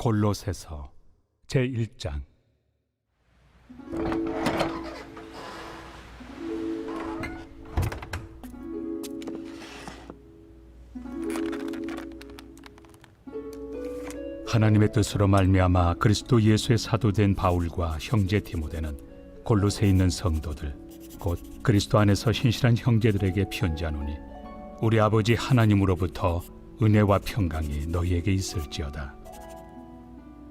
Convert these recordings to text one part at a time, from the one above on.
골로새서 제 1장 하나님의 뜻으로 말미암아 그리스도 예수의 사도된 바울과 형제 디모데는 골로새 있는 성도들 곧 그리스도 안에서 신실한 형제들에게 편지하노니 우리 아버지 하나님으로부터 은혜와 평강이 너희에게 있을지어다.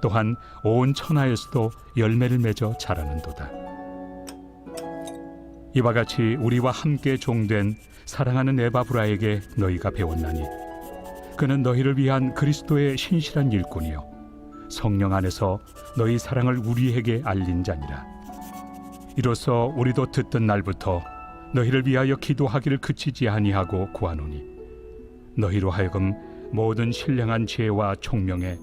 또한 온 천하에서도 열매를 맺어 자라는도다. 이와 같이 우리와 함께 종된 사랑하는 에바브라에게 너희가 배웠나니 그는 너희를 위한 그리스도의 신실한 일꾼이요 성령 안에서 너희 사랑을 우리에게 알린 자니라. 이로써 우리도 듣던 날부터 너희를 위하여 기도하기를 그치지 아니하고 구하노니 너희로 하여금 모든 신령한 지혜와 총명에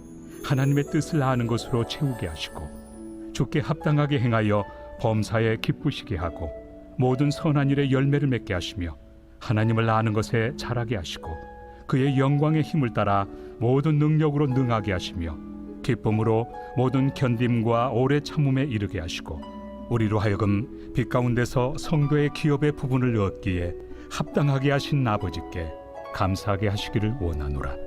하나님의 뜻을 아는 것으로 채우게 하시고 주께 합당하게 행하여 범사에 기쁘시게 하고 모든 선한 일에 열매를 맺게 하시며 하나님을 아는 것에 자라게 하시고 그의 영광의 힘을 따라 모든 능력으로 능하게 하시며 기쁨으로 모든 견딤과 오래 참음에 이르게 하시고 우리로 하여금 빛 가운데서 성도의 기업의 부분을 얻기에 합당하게 하신 아버지께 감사하게 하시기를 원하노라.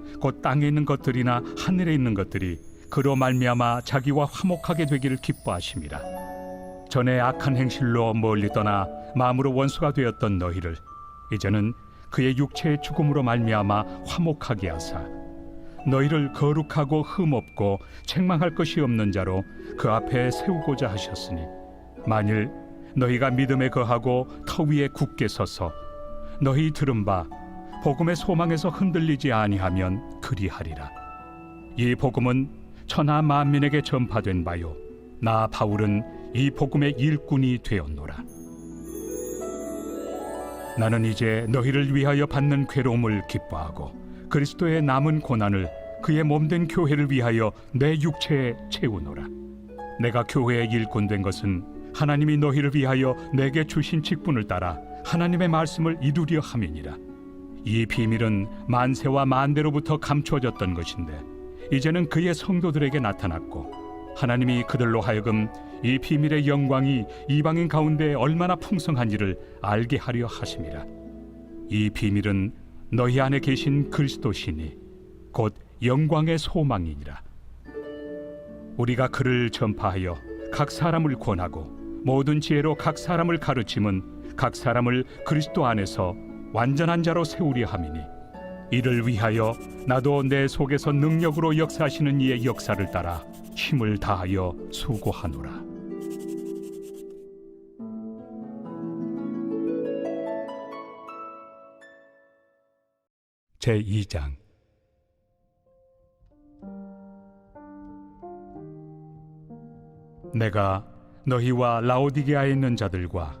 곧 땅에 있는 것들이나 하늘에 있는 것들이 그로 말미암아 자기와 화목하게 되기를 기뻐하심이라 전에 악한 행실로 멀리 떠나 마음으로 원수가 되었던 너희를 이제는 그의 육체의 죽음으로 말미암아 화목하게 하사 너희를 거룩하고 흠없고 책망할 것이 없는 자로 그 앞에 세우고자 하셨으니 만일 너희가 믿음에 거하고 터 위에 굳게 서서 너희 들은 바 복음의 소망에서 흔들리지 아니하면 그리하리라 이 복음은 천하 만민에게 전파된 바요 나 바울은 이 복음의 일꾼이 되었노라 나는 이제 너희를 위하여 받는 괴로움을 기뻐하고 그리스도의 남은 고난을 그의 몸된 교회를 위하여 내 육체에 채우노라. 내가 교회의 일꾼 된 것은 하나님이 너희를 위하여 내게 주신 직분을 따라 하나님의 말씀을 이루려 함이니라. 이 비밀은 만세와 만대로부터 감추어졌던 것인데 이제는 그의 성도들에게 나타났고 하나님이 그들로 하여금 이 비밀의 영광이 이방인 가운데 얼마나 풍성한지를 알게 하려 하심이라. 이 비밀은 너희 안에 계신 그리스도시니 곧 영광의 소망이니라. 우리가 그를 전파하여 각 사람을 권하고 모든 지혜로 각 사람을 가르침은 각 사람을 그리스도 안에서 완전한 자로 세우려 함이니 이를 위하여 나도 내 속에서 능력으로 역사하시는 이의 역사를 따라 힘을 다하여 수고하노라. 제 2장 내가 너희와 라오디게아에 있는 자들과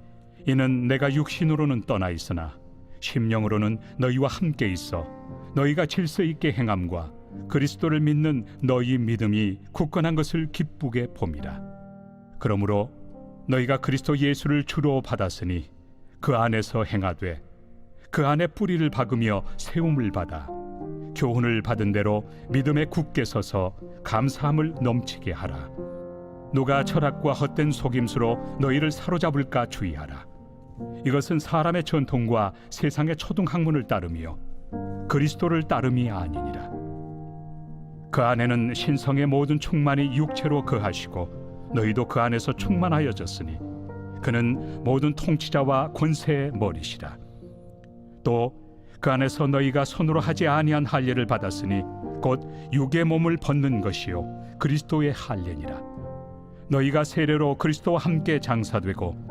이는 내가 육신으로는 떠나 있으나 심령으로는 너희와 함께 있어 너희가 질서 있게 행함과 그리스도를 믿는 너희 믿음이 굳건한 것을 기쁘게 봄이라. 그러므로 너희가 그리스도 예수를 주로 받았으니 그 안에서 행하되 그 안에 뿌리를 박으며 세움을 받아 교훈을 받은 대로 믿음에 굳게 서서 감사함을 넘치게 하라. 누가 철학과 헛된 속임수로 너희를 사로잡을까 주의하라. 이것은 사람의 전통과 세상의 초등 학문을 따르며 그리스도를 따름이 아니니라. 그 안에는 신성의 모든 충만이 육체로 거하시고 너희도 그 안에서 충만하여졌으니 그는 모든 통치자와 권세의 머리시라. 또 그 안에서 너희가 손으로 하지 아니한 할례를 받았으니 곧 육의 몸을 벗는 것이요 그리스도의 할례니라. 너희가 세례로 그리스도와 함께 장사되고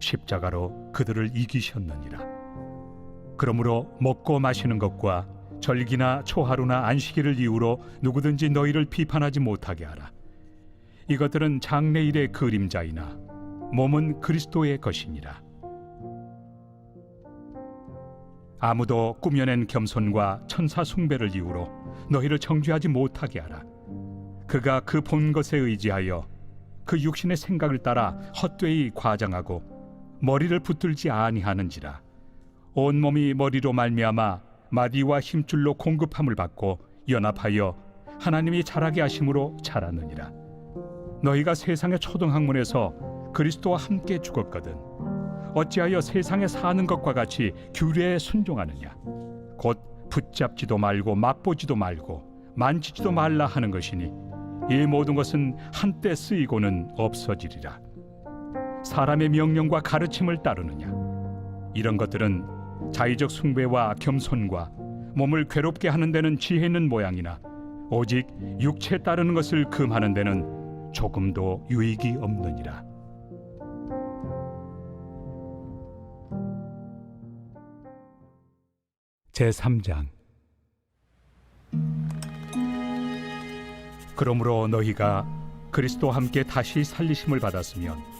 십자가로 그들을 이기셨느니라. 그러므로 먹고 마시는 것과 절기나 초하루나 안식일을 이유로 누구든지 너희를 비판하지 못하게 하라. 이것들은 장래일의 그림자이나 몸은 그리스도의 것이니라. 아무도 꾸며낸 겸손과 천사 숭배를 이유로 너희를 정죄하지 못하게 하라. 그가 그 본 것에 의지하여 그 육신의 생각을 따라 헛되이 과장하고 머리를 붙들지 아니하는지라. 온 몸이 머리로 말미암아 마디와 힘줄로 공급함을 받고 연합하여 하나님이 자라게 하심으로 자라느니라. 너희가 세상의 초등학문에서 그리스도와 함께 죽었거든. 어찌하여 세상에 사는 것과 같이 규례에 순종하느냐? 곧 붙잡지도 말고 맛보지도 말고 만지지도 말라 하는 것이니 이 모든 것은 한때 쓰이고는 없어지리라. 사람의 명령과 가르침을 따르느냐? 이런 것들은 자의적 숭배와 겸손과 몸을 괴롭게 하는 데는 지혜 있는 모양이나 오직 육체 따르는 것을 금하는 데는 조금도 유익이 없느니라. 제 3장 그러므로 너희가 그리스도와 함께 다시 살리심을 받았으면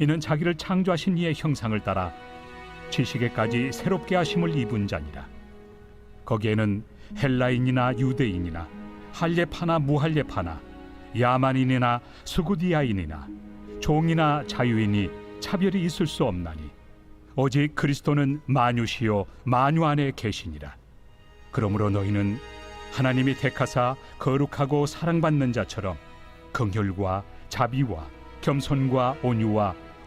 이는 자기를 창조하신 이의 형상을 따라 지식에까지 새롭게 하심을 입은 자니라. 거기에는 헬라인이나 유대인이나 할례파나 무할례파나 야만인이나 수구디아인이나 종이나 자유인이 차별이 있을 수 없나니 오직 그리스도는 만유시요 만유 안에 계시니라. 그러므로 너희는 하나님이 택하사 거룩하고 사랑받는 자처럼 긍휼과 자비와 겸손과 온유와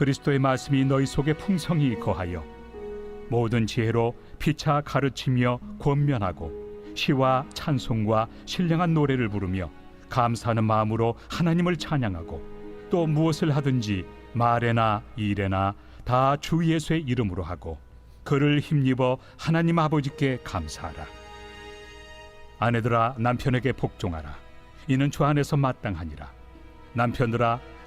그리스도의 말씀이 너희 속에 풍성히 거하여 모든 지혜로 피차 가르치며 권면하고 시와 찬송과 신령한 노래를 부르며 감사하는 마음으로 하나님을 찬양하고 또 무엇을 하든지 말에나 일에나 다 주 예수의 이름으로 하고 그를 힘입어 하나님 아버지께 감사하라. 아내들아 남편에게 복종하라. 이는 주 안에서 마땅하니라. 남편들아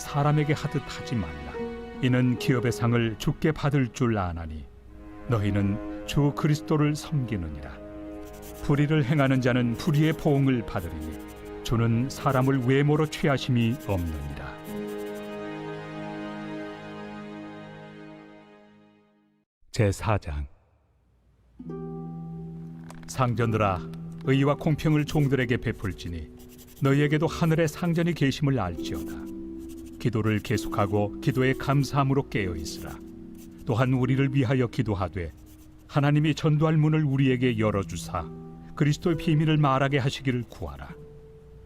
사람에게 하듯 하지 말라. 이는 기업의 상을 죽게 받을 줄 아나니 너희는 주 그리스도를 섬기느니라. 불의를 행하는 자는 불의의 보응을 받으리니 주는 사람을 외모로 취하심이 없느니라. 제 4장 상전들아 의와 공평을 종들에게 베풀지니 너희에게도 하늘의 상전이 계심을 알지어다. 기도를 계속하고 기도에 감사함으로 깨어 있으라. 또한 우리를 위하여 기도하되 하나님이 전도할 문을 우리에게 열어 주사 그리스도의 비밀을 말하게 하시기를 구하라.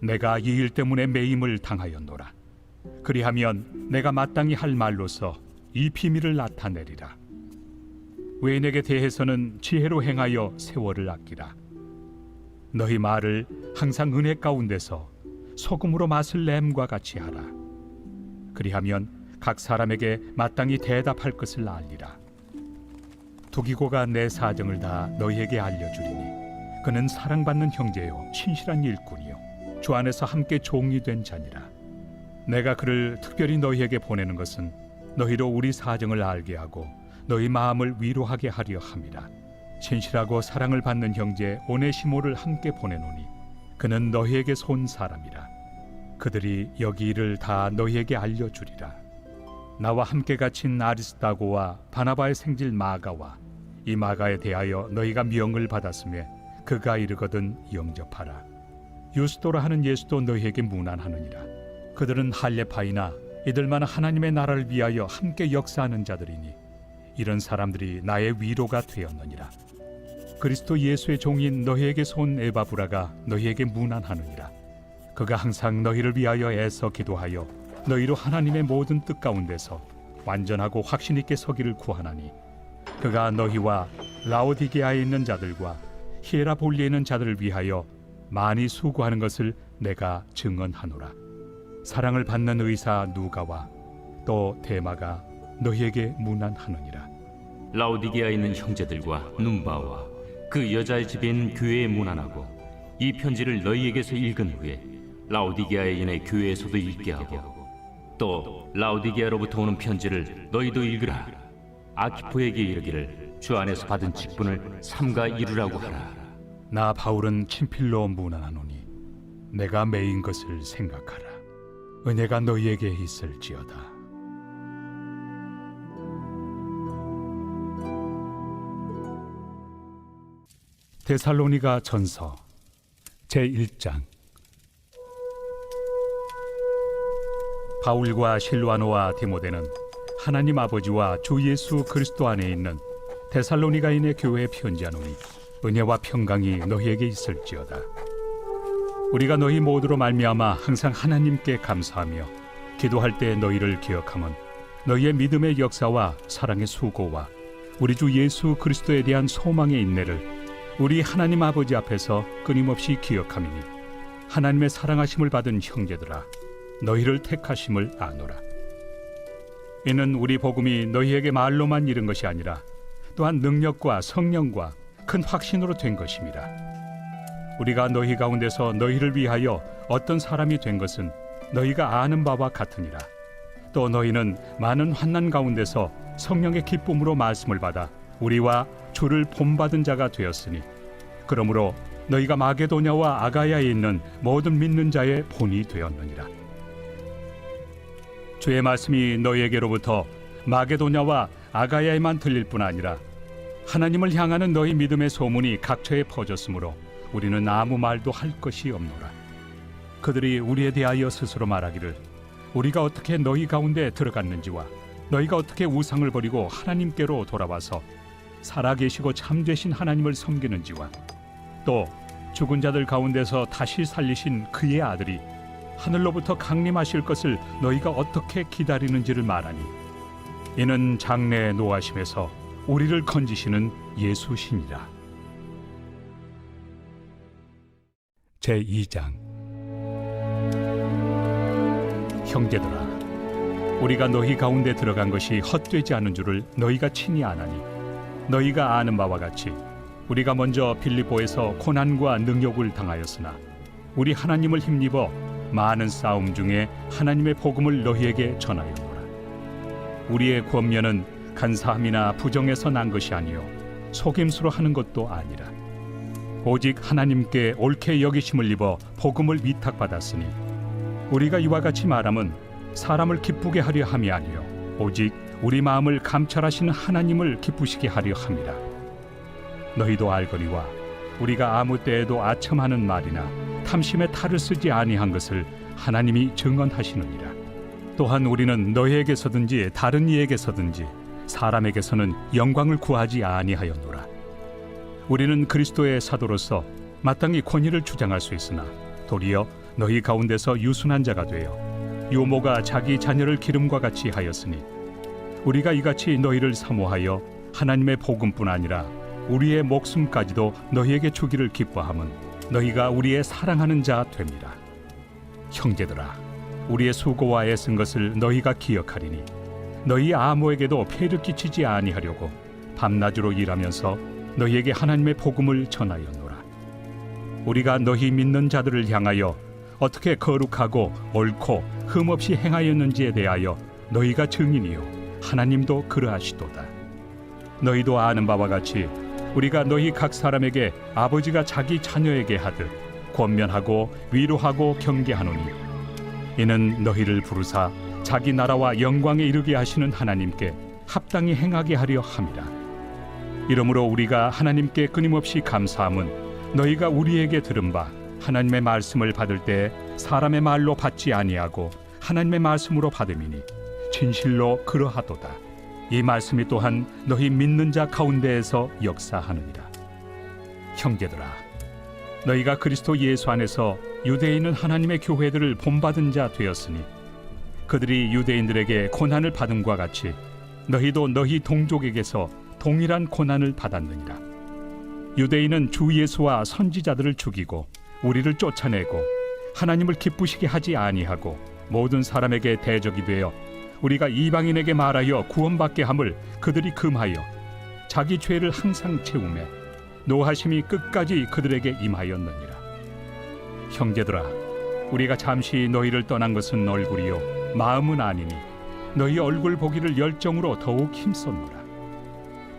내가 이 일 때문에 매임을 당하였노라. 그리하면 내가 마땅히 할 말로서 이 비밀을 나타내리라. 외인에게 대해서는 지혜로 행하여 세월을 아끼라. 너희 말을 항상 은혜 가운데서 소금으로 맛을 램과 같이 하라. 그리하면 각 사람에게 마땅히 대답할 것을 알리라. 두기고가 내 사정을 다 너희에게 알려주리니 그는 사랑받는 형제요 신실한 일꾼이요 주 안에서 함께 종이 된 자니라. 내가 그를 특별히 너희에게 보내는 것은 너희로 우리 사정을 알게 하고 너희 마음을 위로하게 하려 함이라. 신실하고 사랑을 받는 형제 오네시모를 함께 보내노니 그는 너희에게서 온 사람이라. 그들이 여기 일을 다 너희에게 알려주리라. 나와 함께 갇힌 아리스타고와 바나바의 생질 마가와 이 마가에 대하여 너희가 명을 받았음에 그가 이르거든 영접하라. 유스도라 하는 예수도 너희에게 무난하느니라. 그들은 할례파이나 이들만 하나님의 나라를 위하여 함께 역사하는 자들이니 이런 사람들이 나의 위로가 되었느니라. 그리스도 예수의 종인 너희에게서 온 에바브라가 너희에게 무난하느니라. 그가 항상 너희를 위하여 애써 기도하여 너희로 하나님의 모든 뜻 가운데서 완전하고 확신 있게 서기를 구하나니 그가 너희와 라오디게아에 있는 자들과 히에라볼리에 있는 자들을 위하여 많이 수고하는 것을 내가 증언하노라. 사랑을 받는 의사 누가와 또 대마가 너희에게 무난하느니라. 라오디게아에 있는 형제들과 눈바와 그 여자의 있는 교회에 문안하고 이 편지를 너희에게서 읽은 후에 라오디게아에 있는 교회에서도 읽게 하고 또 라오디게아로부터 오는 편지를 너희도 읽으라 아키포에게 이르기를 주 안에서 받은 직분을 삼가 이루라고 하라 나 바울은 친필로 무난하노니 내가 매인 것을 생각하라. 은혜가 너희에게 있을지어다. 데살로니가 전서 제 1장 바울과 실와노와 디모데는 하나님 아버지와 주 예수 그리스도 안에 있는 데살로니가인의 교회에 편지하노니 은혜와 평강이 너희에게 있을지어다. 우리가 너희 모두로 말미암아 항상 하나님께 감사하며 기도할 때 너희를 기억함은 너희의 믿음의 역사와 사랑의 수고와 우리 주 예수 그리스도에 대한 소망의 인내를 우리 하나님 아버지 앞에서 끊임없이 기억함이니 하나님의 사랑하심을 받은 형제들아 너희를 택하심을 아노라. 이는 우리 복음이 너희에게 말로만 이른 것이 아니라 또한 능력과 성령과 큰 확신으로 된 것입니다. 우리가 너희 가운데서 너희를 위하여 어떤 사람이 된 것은 너희가 아는 바와 같으니라. 또 너희는 많은 환난 가운데서 성령의 기쁨으로 말씀을 받아 우리와 주를 본받은 자가 되었으니 그러므로 너희가 마게도냐와 아가야에 있는 모든 믿는 자의 본이 되었느니라. 주의 말씀이 너희에게로부터 마게도냐와 아가야에만 들릴 뿐 아니라 하나님을 향하는 너희 믿음의 소문이 각처에 퍼졌으므로 우리는 아무 말도 할 것이 없노라. 그들이 우리에 대하여 스스로 말하기를 우리가 어떻게 너희 가운데 들어갔는지와 너희가 어떻게 우상을 버리고 하나님께로 돌아와서 살아계시고 참되신 하나님을 섬기는지와 또 죽은 자들 가운데서 다시 살리신 그의 아들이 하늘로부터 강림하실 것을 너희가 어떻게 기다리는지를 말하니 이는 장래의 노하심에서 우리를 건지시는 예수시니라. 제 2장 형제들아 우리가 너희 가운데 들어간 것이 헛되지 않은 줄을 너희가 친히 아나니 너희가 아는 바와 같이 우리가 먼저 빌립보에서 고난과 능욕을 당하였으나 우리 하나님을 힘입어 많은 싸움 중에 하나님의 복음을 너희에게 전하였노라. 우리의 권면은 간사함이나 부정에서 난 것이 아니요 속임수로 하는 것도 아니라 오직 하나님께 옳게 여기심을 입어 복음을 위탁받았으니 우리가 이와 같이 말함은 사람을 기쁘게 하려 함이 아니요 오직 우리 마음을 감찰하시는 하나님을 기쁘시게 하려 함이라. 너희도 알거니와 우리가 아무 때에도 아첨하는 말이나 탐심의 탈을 쓰지 아니한 것을 하나님이 증언하시느니라. 또한 우리는 너희에게서든지 다른 이에게서든지 사람에게서는 영광을 구하지 아니하였노라. 우리는 그리스도의 사도로서 마땅히 권위를 주장할 수 있으나 도리어 너희 가운데서 유순한 자가 되어 유모가 자기 자녀를 기름과 같이 하였으니 우리가 이같이 너희를 사모하여 하나님의 복음뿐 아니라 우리의 목숨까지도 너희에게 주기를 기뻐함은 너희가 우리의 사랑하는 자 됩니다. 형제들아, 우리의 수고와 애쓴 것을 너희가 기억하리니 너희 아무에게도 폐를 끼치지 아니하려고 밤낮으로 일하면서 너희에게 하나님의 복음을 전하였노라. 우리가 너희 믿는 자들을 향하여 어떻게 거룩하고 옳고 흠없이 행하였는지에 대하여 너희가 증인이요 하나님도 그러하시도다. 너희도 아는 바와 같이 우리가 너희 각 사람에게 아버지가 자기 자녀에게 하듯 권면하고 위로하고 경계하노니 이는 너희를 부르사 자기 나라와 영광에 이르게 하시는 하나님께 합당히 행하게 하려 함이라. 이러므로 우리가 하나님께 끊임없이 감사함은 너희가 우리에게 들은 바 하나님의 말씀을 받을 때 사람의 말로 받지 아니하고 하나님의 말씀으로 받음이니 진실로 그러하도다. 이 말씀이 또한 너희 믿는 자 가운데에서 역사하느니라. 형제들아, 너희가 그리스도 예수 안에서 유대에 있는 하나님의 교회들을 본받은 자 되었으니 그들이 유대인들에게 고난을 받음과 같이 너희도 너희 동족에게서 동일한 고난을 받았느니라. 유대인은 주 예수와 선지자들을 죽이고 우리를 쫓아내고 하나님을 기쁘시게 하지 아니하고 모든 사람에게 대적이 되어 우리가 이방인에게 말하여 구원받게 함을 그들이 금하여 자기 죄를 항상 채우며 노하심이 끝까지 그들에게 임하였느니라. 형제들아, 우리가 잠시 너희를 떠난 것은 얼굴이요 마음은 아니니 너희 얼굴 보기를 열정으로 더욱 힘썼노라.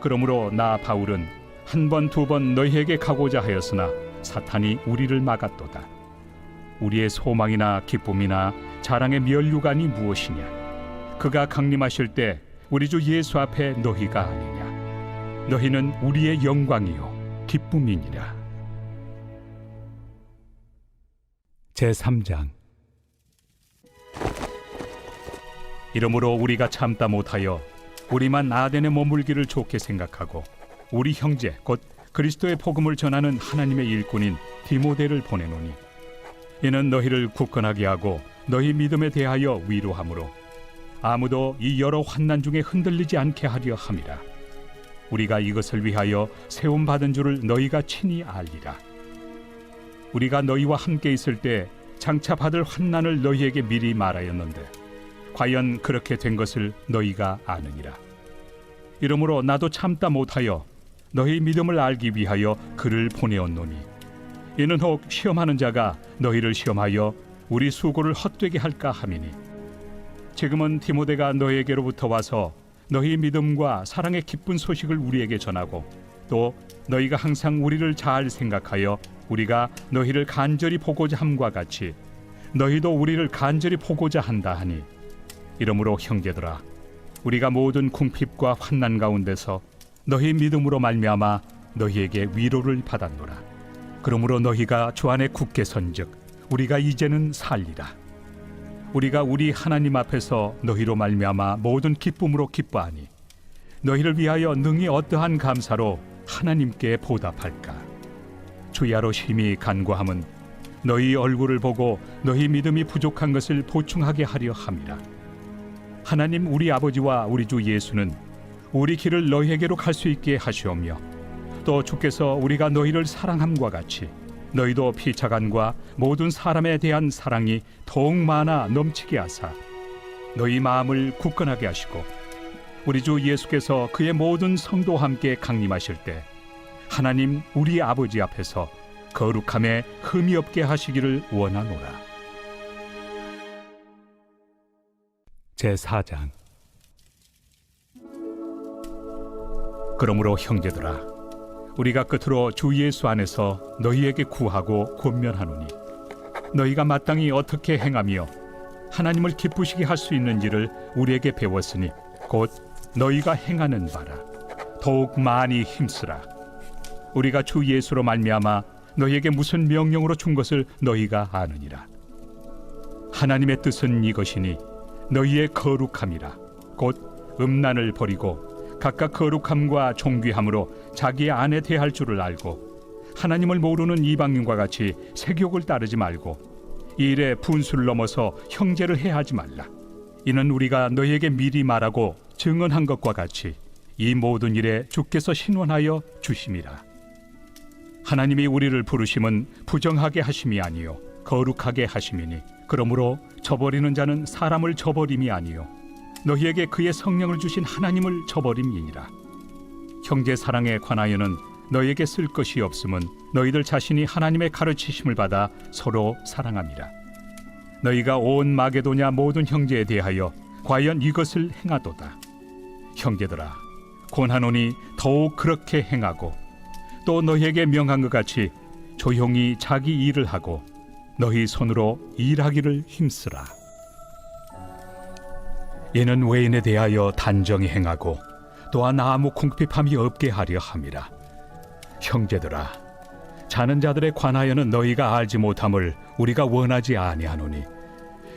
그러므로 나 바울은 한 번 두번 너희에게 가고자 하였으나 사탄이 우리를 막았도다. 우리의 소망이나 기쁨이나 자랑의 면류관이 무엇이냐? 그가 강림하실 때 우리 주 예수 앞에 너희가 아니냐? 너희는 우리의 영광이요 기쁨이니라. 제 3장 이러므로 우리가 참다 못하여 우리만 아덴에 머물기를 좋게 생각하고 우리 형제 곧 그리스도의 복음을 전하는 하나님의 일꾼인 디모데를 보내노니 이는 너희를 굳건하게 하고 너희 믿음에 대하여 위로하므로 아무도 이 여러 환난 중에 흔들리지 않게 하려 함이라. 우리가 이것을 위하여 세움 받은 줄을 너희가 친히 알리라. 우리가 너희와 함께 있을 때 장차 받을 환난을 너희에게 미리 말하였는데 과연 그렇게 된 것을 너희가 아느니라. 이러므로 나도 참다 못하여 너희 믿음을 알기 위하여 그를 보내었노니 이는 혹 시험하는 자가 너희를 시험하여 우리 수고를 헛되게 할까 함이니 지금은 디모데가 너희에게로부터 와서 너희 믿음과 사랑의 기쁜 소식을 우리에게 전하고 또 너희가 항상 우리를 잘 생각하여 우리가 너희를 간절히 보고자 함과 같이 너희도 우리를 간절히 보고자 한다 하니 이러므로 형제들아 우리가 모든 궁핍과 환난 가운데서 너희 믿음으로 말미암아 너희에게 위로를 받았노라. 그러므로 너희가 주 안에 굳게 선즉 우리가 이제는 살리라 우리가 우리 하나님 앞에서 너희로 말미암아 모든 기쁨으로 기뻐하니 너희를 위하여 능히 어떠한 감사로 하나님께 보답할까? 주야로 심히 간구함은 너희 얼굴을 보고 너희 믿음이 부족한 것을 보충하게 하려 함이라. 하나님 우리 아버지와 우리 주 예수는 우리 길을 너희에게로 갈 수 있게 하시오며 또 주께서 우리가 너희를 사랑함과 같이 너희도 피차간과 모든 사람에 대한 사랑이 더욱 많아 넘치게 하사 너희 마음을 굳건하게 하시고 우리 주 예수께서 그의 모든 성도와 함께 강림하실 때 하나님 우리 아버지 앞에서 거룩함에 흠이 없게 하시기를 원하노라. 제 4장 그러므로 형제들아 우리가 끝으로 주 예수 안에서 너희에게 구하고 권면하노니 너희가 마땅히 어떻게 행하며 하나님을 기쁘시게 할 수 있는지를 우리에게 배웠으니 곧 너희가 행하는 바라. 더욱 많이 힘쓰라. 우리가 주 예수로 말미암아 너희에게 무슨 명령으로 준 것을 너희가 아느니라. 하나님의 뜻은 이것이니 너희의 거룩함이라. 곧 음란을 버리고 각각 거룩함과 존귀함으로 자기의 아내 대할 줄을 알고 하나님을 모르는 이방인과 같이 세욕을 따르지 말고 이 일에 분수를 넘어서 형제를 해하지 말라. 이는 우리가 너희에게 미리 말하고 증언한 것과 같이 이 모든 일에 주께서 신원하여 주심이라. 하나님이 우리를 부르심은 부정하게 하심이 아니요 거룩하게 하심이니 그러므로 저버리는 자는 사람을 저버림이 아니요 너희에게 그의 성령을 주신 하나님을 저버림이니라. 형제 사랑에 관하여는 너희에게 쓸 것이 없음은 너희들 자신이 하나님의 가르치심을 받아 서로 사랑함이라. 너희가 온 마게도냐 모든 형제에 대하여 과연 이것을 행하도다. 형제들아 권하노니 더욱 그렇게 행하고 또 너희에게 명한 것 같이 조용히 자기 일을 하고 너희 손으로 일하기를 힘쓰라. 이는 외인에 대하여 단정히 행하고 또한 아무 궁핍함이 없게 하려 함이라. 형제들아, 자는 자들에 관하여는 너희가 알지 못함을 우리가 원하지 아니하노니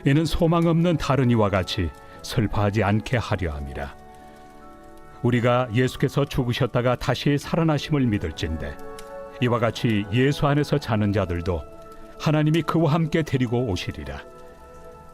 이는 소망 없는 다른 이와 같이 슬퍼하지 않게 하려 함이라. 우리가 예수께서 죽으셨다가 다시 살아나심을 믿을진데 이와 같이 예수 안에서 자는 자들도 하나님이 그와 함께 데리고 오시리라.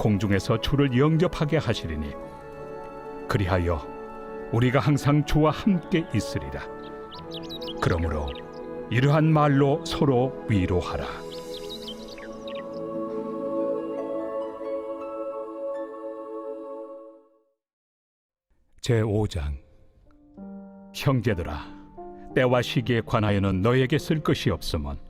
공중에서 주를 영접하게 하시리니 그리하여 우리가 항상 주와 함께 있으리라. 그러므로 이러한 말로 서로 위로하라. 제 5장 형제들아 때와 시기에 관하여는 너에게 쓸 것이 없음은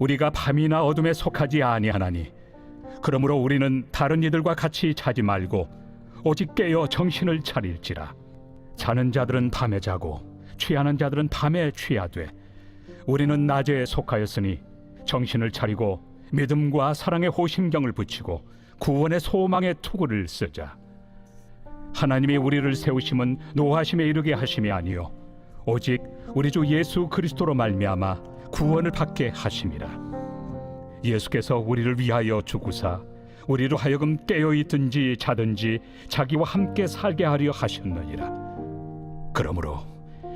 우리가 밤이나 어둠에 속하지 아니하나니. 그러므로 우리는 다른 이들과 같이 자지 말고 오직 깨어 정신을 차릴지라. 자는 자들은 밤에 자고 취하는 자들은 밤에 취하되 우리는 낮에 속하였으니 정신을 차리고 믿음과 사랑의 호심경을 붙이고 구원의 소망의 투구를 쓰자. 하나님이 우리를 세우심은 노하심에 이르게 하심이 아니요 오직 우리 주 예수 그리스도로 말미암아 구원을 받게 하심이라 예수께서 우리를 위하여 죽으사 우리로 하여금 깨어 있든지 자든지 자기와 함께 살게 하려 하셨느니라. 그러므로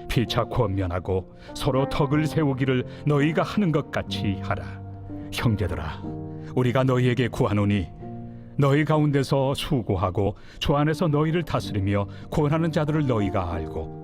피차 권면하고 서로 덕을 세우기를 너희가 하는 것 같이 하라. 형제들아, 우리가 너희에게 구하노니 너희 가운데서 수고하고 주 안에서 너희를 다스리며 구원하는 자들을 너희가 알고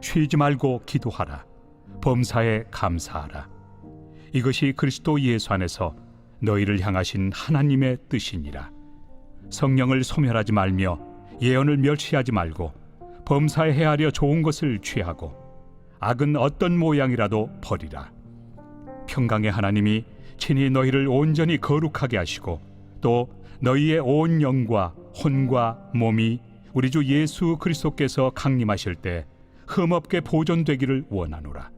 쉬지 말고 기도하라. 범사에 감사하라. 이것이 그리스도 예수 안에서 너희를 향하신 하나님의 뜻이니라. 성령을 소멸하지 말며 예언을 멸시하지 말고 범사에 헤아려 좋은 것을 취하고 악은 어떤 모양이라도 버리라. 평강의 하나님이 친히 너희를 온전히 거룩하게 하시고 또 너희의 온 영과 혼과 몸이 우리 주 예수 그리스도께서 강림하실 때 흠없게 보존되기를 원하노라.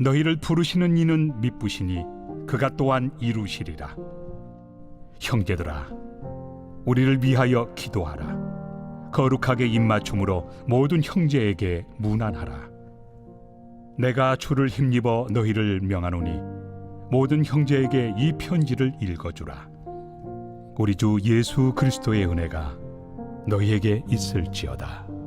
너희를 부르시는 이는 미쁘시니 그가 또한 이루시리라. 형제들아, 우리를 위하여 기도하라. 거룩하게 입맞춤으로 모든 형제에게 무난하라. 내가 주를 힘입어 너희를 명하노니 모든 형제에게 이 편지를 읽어주라. 우리 주 예수 그리스도의 은혜가 너희에게 있을지어다.